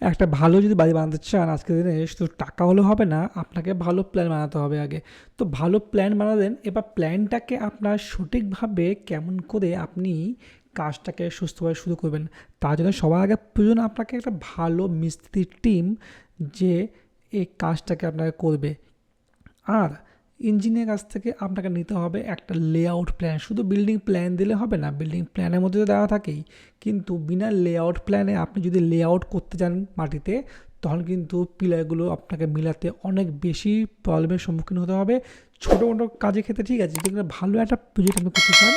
একটা ভালো যদি বাড়ি বানাতে চান আজকের দিনে, শুধু টাকা হলে হবে না, আপনাকে ভালো প্ল্যান বানাতে হবে আগে। তো ভালো প্ল্যান বানালেন, এবার প্ল্যানটাকে আপনার সঠিকভাবে কেমন করে আপনি কাজটাকে সুস্থভাবে শুরু করবেন। তার জন্য সবার আগে প্রয়োজন আপনাকে একটা ভালো মিস্ত্রির টিম যে এই কাজটাকে আপনাকে করবে। আর ইঞ্জিনিয়ার কাছ থেকে আপনাকে নিতে হবে একটা লেআউট প্ল্যান শুধু বিল্ডিং প্ল্যান দিলে হবে না বিল্ডিং প্ল্যানের মধ্যে তো দেওয়া থাকেই। কিন্তু বিনা লেআউট প্ল্যানে আপনি যদি লেআউট করতে যান মাটিতে, তখন কিন্তু পিলারগুলো আপনাকে মিলাতে অনেক বেশি প্রবলেমের সম্মুখীন হতে হবে। ছোটো মোটো কাজের ক্ষেত্রে ঠিক আছে যেগুলো ভালো একটা প্রজেক্ট আপনি করতে চান,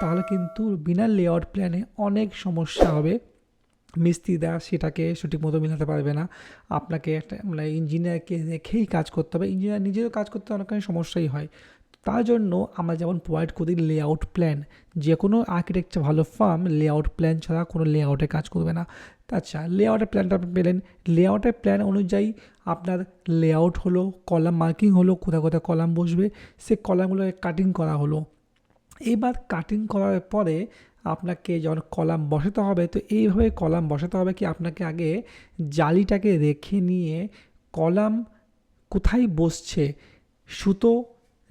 তাহলে কিন্তু বিনা লেআউট প্ল্যানে অনেক সমস্যা হবে। মিস্ত্রিরা সেটাকে সঠিক মতো মেলাতে পারবে না। আপনাকে একটা মানে ইঞ্জিনিয়ারকে রেখেই কাজ করতে হবে। ইঞ্জিনিয়ার নিজেরও কাজ করতে অনেকখানি সমস্যাই হয়। তার জন্য আমরা যেমন প্রোভাইড করি লেআউট প্ল্যান যে কোনো আর্কিটেকচার ভালো ফার্ম লেআউট প্ল্যান ছাড়া কোনো লেআউটে কাজ করবে না। আচ্ছা লেআউটের প্ল্যানটা আপনি পেলেন। লেআউটের প্ল্যান অনুযায়ী আপনার লেআউট হলো কলাম মার্কিং হলো, কোথায় কোথায় কলাম বসবে সে কলামগুলোকে কাটিং করা হলো। এবার কাটিং করার পরে আপনাকে যখন কলাম বসাতে হবে, তো এইভাবে কলাম বসাতে হবে কি আপনাকে আগে জালিটাকে রেখে নিয়ে কলাম কোথায় বসছে, সুতো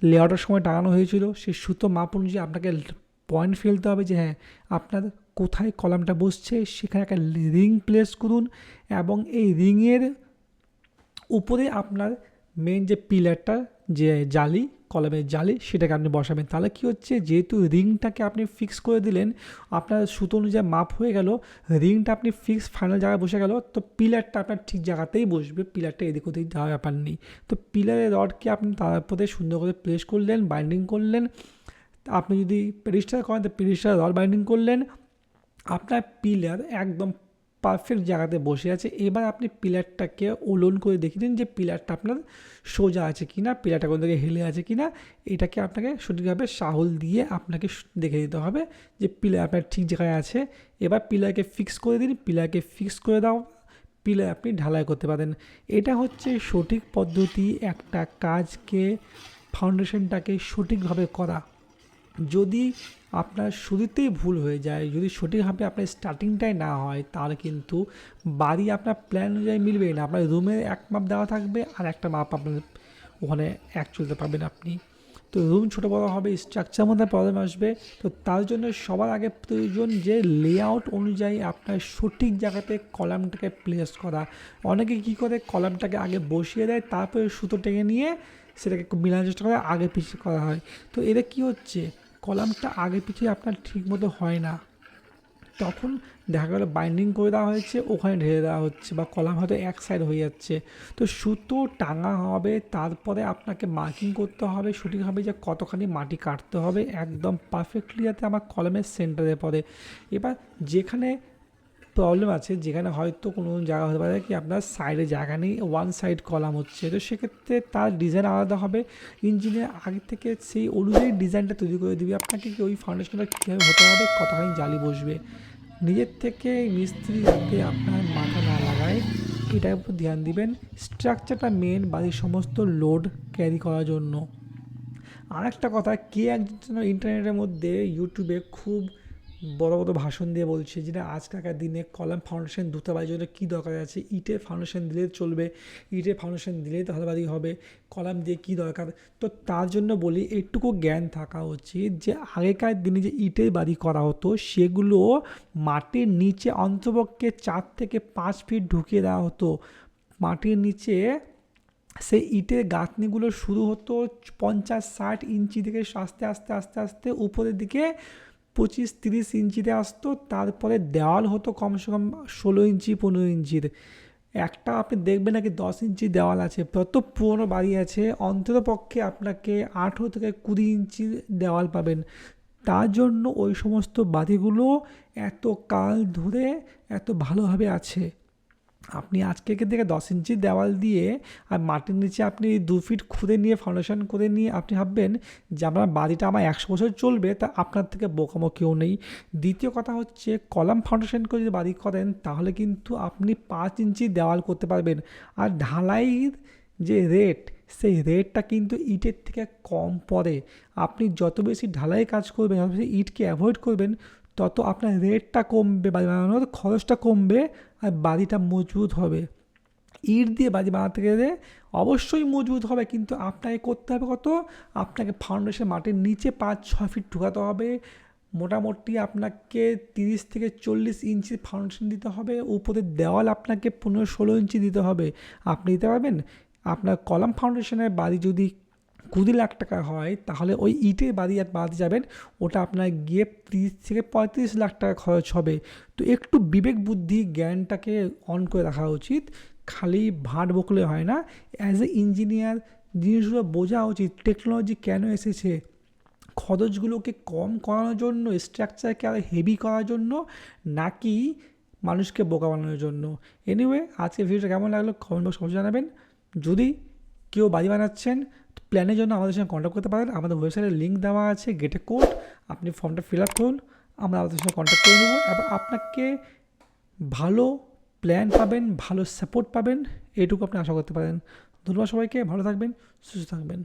লেয়ারের সময় টাঙানো হয়েছিল, সেই সুতো মাপ অনুযায়ী আপনাকে পয়েন্ট ফেলতে হবে যে হ্যাঁ আপনার কোথায় কলামটা বসছে, সেখানে একটা রিং প্লেস করুন এবং এই রিংয়ের উপরে আপনার মেন যে পিলারটা যে জালি, কলমের জালি, সেটাকে আপনি বসাবেন। তাহলে কী হচ্ছে? যেহেতু রিংটাকে আপনি ফিক্স করে দিলেন, আপনার সুতো অনুযায়ী মাপ হয়ে গেল, রিংটা আপনি ফিক্স ফাইনাল জায়গায় বসে গেল, তো পিলারটা আপনার ঠিক জায়গাতেই বসবে, পিলারটা এদিক ওদিক যাওয়ার ব্যাপার নেই। তো পিলারের রডকে আপনি তারপরে সুন্দর করে প্লেস করলেন বাইন্ডিং করলেন। আপনি যদি পেরিস্টার করেন, তো পেরিস্টার রড বাইন্ডিং করলেন। আপনার পিলার একদম পারফেক্ট জায়গাতে বসে আছে। এবার আপনি পিলারটাকে ওলন করে দেখে দিন যে পিলারটা আপনার সোজা আছে কি না পিলারটা কোন দিকে হেলে আছে কি না এটাকে আপনাকে সঠিকভাবে সাহল দিয়ে আপনাকে দেখে দিতে হবে যে পিলার আপনার ঠিক জায়গায় আছে। এবার পিলারকে ফিক্স করে দিন। পিলারকে ফিক্স করে দাও। পিলার আপনি ঢালাই করতে পারেন। এটা হচ্ছে সঠিক পদ্ধতি একটা কাজকে ফাউন্ডেশনটাকে সঠিকভাবে করা। যদি আপনার শুরুতেই ভুল হয়ে যায়, যদি সঠিকভাবে আপনার স্টার্টিংটাই না হয়, তাহলে কিন্তু বাড়ি আপনার প্ল্যান অনুযায়ী মিলবেই না। আপনার রুমের এক মাপ দেওয়া থাকবে আর একটা মাপ আপনার ওখানে এক চলতে পারবেন আপনি। তো রুম ছোটো বড়ো হবে স্ট্রাকচার মধ্যে প্রবলেম আসবে। তো তার জন্য সবার আগে প্রয়োজন যে লেআউট অনুযায়ী আপনার সঠিক জায়গাতে কলামটাকে প্লেস করা। অনেকে কী করে? কলামটাকে আগে বসিয়ে দেয়, তারপরে সুতো টেনে নিয়ে সেটাকে মিলানোর চেষ্টা করে, আগে পিছিয়ে করা হয়। তো এতে কী হচ্ছে? কলামটা আগে পিছিয়ে আপনার ঠিকমতো হয় না। তখন দেখা গেলো বাইন্ডিং করে দেওয়া হয়েছে, ওখানে ঢেলে দেওয়া হচ্ছে বা কলাম হয়তো এক সাইড হয়ে যাচ্ছে। তো সুতো টাঙা হবে, তারপরে আপনাকে মার্কিং করতে হবে সঠিকভাবে যে কতখানি মাটি কাটতে হবে, একদম পারফেক্টলি যাতে আমার কলমের সেন্টারে পড়ে। এবার যেখানে প্রবলেম আছে যেখানে হয়তো কোনো জায়গা হতে পারে কি আপনার সাইডে জায়গা নেই ওয়ান সাইড কলাম হচ্ছে। তো সেক্ষেত্রে তার ডিজাইন আলাদা হবে। ইঞ্জিনিয়ার আগে থেকে সেই অনুযায়ী ডিজাইনটা তৈরি করে দিবে। আপনাকে কি ওই ফাউন্ডেশনটা কীভাবে হতে হবে, কতখানি জালি বসবে? নিজের থেকে মিস্ত্রি যাতে আপনার মাথা না লাগায়, এটার উপর ধ্যান দিবেন। স্ট্রাকচারটা মেন বাড়ির সমস্ত লোড ক্যারি করার জন্য। আরেকটা কথা, কে একজন ইন্টারনেটের মধ্যে ইউটিউবে খুব বড় বড় ভাষণ দিয়ে বলছে যে, না আজকালকার দিনে কলাম ফাউন্ডেশন দুটো বাড়ির জন্য কী দরকার আছে? ইটের ফাউন্ডেশন দিলে চলবে ইটের ফাউন্ডেশন দিলেই তাহলে বাড়ি হবে, কলাম দিয়ে কী দরকার? তো তার জন্য বলি একটুকু জ্ঞান থাকা উচিত যে, আগেকার দিনে যে ইটের বাড়ি করা হতো, সেগুলো মাটির নিচে অন্তপক্ষে চার থেকে পাঁচ ফিট ঢুকিয়ে দেওয়া হতো। মাটির নিচে সেই ইটের গাঁথনিগুলো শুরু হতো পঞ্চাশ ষাট ইঞ্চি থেকে আস্তে আস্তে আস্তে আস্তে, উপরের দিকে পঁচিশ তিরিশ ইঞ্চিতে আসতো, তারপরে দেওয়াল হতো কমসে কম ষোলো ইঞ্চি, পনেরো ইঞ্চির। একটা আপনি দেখবেন নাকি দশ ইঞ্চি দেওয়াল আছে, যত পুরনো বাড়ি আছে অন্ততপক্ষে আপনাকে আঠেরো থেকে কুড়ি ইঞ্চি দেওয়াল পাবেন। তার জন্য ওই সমস্ত বাড়িগুলো এত কাল ধরে এত ভালোভাবে আছে। আপনি আজকে থেকে দশ ইঞ্চি দেওয়াল দিয়ে আর মাটির নিচে আপনি দু ফিট খুঁড়ে নিয়ে ফাউন্ডেশন করে নিয়ে আপনি ভাববেন যে আমার বাড়িটা আমার একশো বছর চলবে, তা আপনার থেকে বোকামো কেউ নেই। দ্বিতীয় কথা হচ্ছে, কলাম ফাউন্ডেশন করে যদি বাড়ি করেন, তাহলে কিন্তু আপনি পাঁচ ইঞ্চি দেওয়াল করতে পারবেন। আর ঢালাইয়ের যে রেট সেই রেটটা কিন্তু ইটের থেকে কম পড়ে। আপনি যত বেশি ঢালাই কাজ করবেন, যত বেশি ইটকে অ্যাভয়েড করবেন তত আপনার রেটটা কমবে, বাড়ি বানানোর খরচটা কমবে আর বাড়িটা মজবুত হবে। ইট দিয়ে বাড়ি বানাতে গেলে অবশ্যই মজবুত হবে, কিন্তু আপনাকে করতে হবে কত? আপনাকে ফাউন্ডেশন মাটির নিচে পাঁচ ছ ফিট ঢুকাতে হবে। মোটামুটি আপনাকে তিরিশ থেকে চল্লিশ ইঞ্চি ফাউন্ডেশন দিতে হবে। উপরে দেওয়াল আপনাকে পনেরো ষোলো ইঞ্চি দিতে হবে। আপনি দিতে পারবেন? আপনার কলাম ফাউন্ডেশনের বাড়ি যদি কুড়ি লাখ টাকা হয়, তাহলে ওই ইটের বাড়ি আর বাদ যাবেন, ওটা আপনার গিয়ে তিরিশ থেকে পঁয়ত্রিশ লাখ টাকা খরচ হবে। তো একটু বিবেক বুদ্ধি, জ্ঞানটাকে অন করে রাখা উচিত, খালি ভাট বকলে হয় না। অ্যাজ এ ইঞ্জিনিয়ার জিনিসগুলো বোঝা উচিত টেকনোলজি কেন এসেছে? খরচগুলোকে কম করানোর জন্য স্ট্রাকচারকে আরও হেভি করার জন্য, নাকি মানুষকে বোকা বানানোর জন্য? এনিওয়ে আজকে ভিডিওটা কেমন লাগল? কমেন্ট বক্স জানাবেন। যদি কেউ বাড়ি বানাচ্ছেন প্ল্যানের জন্য আমাদের সঙ্গে কন্ট্যাক্ট করতে পারেন। আমাদের ওয়েবসাইটে লিঙ্ক দেওয়া আছে গেটে কোড আপনি ফর্মটা ফিল আপ করুন, আমরা আমাদের সঙ্গে কন্ট্যাক্ট করে নেব। এবং আপনাকে ভালো প্ল্যান পাবেন, ভালো সাপোর্ট পাবেন, এটুকু আপনি আশা করতে পারেন। ধন্যবাদ সবাইকে, ভালো থাকবেন, সুস্থ থাকবেন।